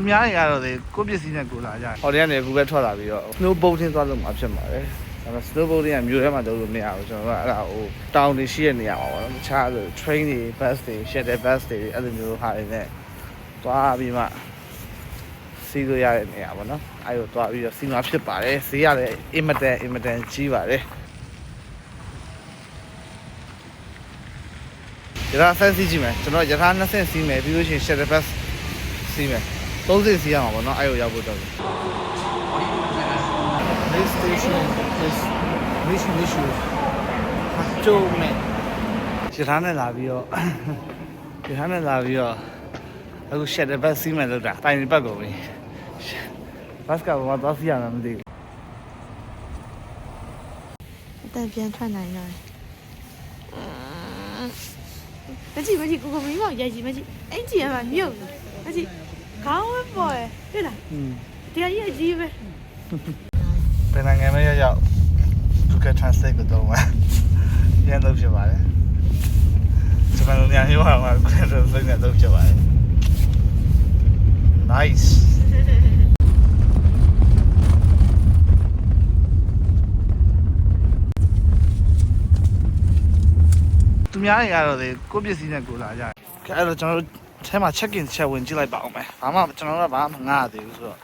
သူများတွေကတော့လေကိုယ့်ပစ္စည်းနဲ့ကိုယ်လာကြတယ်ဟော်ဒီကနေအခုပဲထွက်လာပြီးတော့ snow boating သွားလို့မှာဖြစ်ပါတယ်ဒါပေမဲ့ snow boating ကမြို့ထဲမှာလုပ်လို့မရဘူးကျွန်တော်တို့ကအဲ့ဒါဟိုတောင်တွေရှိတဲ့နေရာမှာပေါ့နော်တခြားဆို train တွေ bus တွေ shuttle bus တွေအဲ့လိုမျိုးဟာတွေနဲ့သွားပြီးမှစီးလို့ရတဲ့နေရာပေါ့နော်အဲ့လိုသွားပြီးတော့စီးမှာဖြစ်ပါတယ်ဈေးရတယ်အင်မတန်အင်မတန်ကြီးပါတယ်ရထားဆန်းစီးကြည့်မယ်ကျွန်တော်ရထားနှစ်ဆင့်စီးမယ်ပြီးလို့ရှိရင် shuttle bus စီးမယ် သုံးဆင့်စီးရမှာပေါ့နော်အဲ့လိုရောက်ဖို့တော့ This station is mission issue. Hacho men. ရထားနဲ့လာပြီးတော့ရထားနဲ့လာပြီးတော့အခု shuttle bus စီးမယ်လို့တာတိုင်ဘက်ကိုပဲ bus ကဘာမှသွားစီးရမှာမသိဘူးအတန်ပြန်ထွက်နိုင်တော့မကြည့်မကြည့်ကိုကိုမင်းမောင်ရိုက်ကြည့်မကြည့်အင်ကြီးကမှမြုပ်နေမကြည့် ခေါင်းဝဲပေါ်ရတွေ့လားอืมတရားကြီးအကြီးပဲဘယ်နိုင်ငံပဲရောက်ရောက် Google Translate ကိုတော့မှာရန်လို့ဖြစ်ပါတယ်ဂျပန်လိုနေရာမျိုးမှာ Google Translate နဲ့တော့ဖြစ်ပါတယ် Nice သူများတွေကတော့လေကိုယ့်ပစ္စည်းနဲ့ကိုယ်လာကြတယ်။အဲ့တော့ကျွန်တော်တို့ အဲမှာ check in ချက်ဝင်ကြည့်လိုက်ပါအောင်မယ်။ဘာမှကျွန်တော်တို့ကဘာမှမငှားသေးဘူးဆိုတော့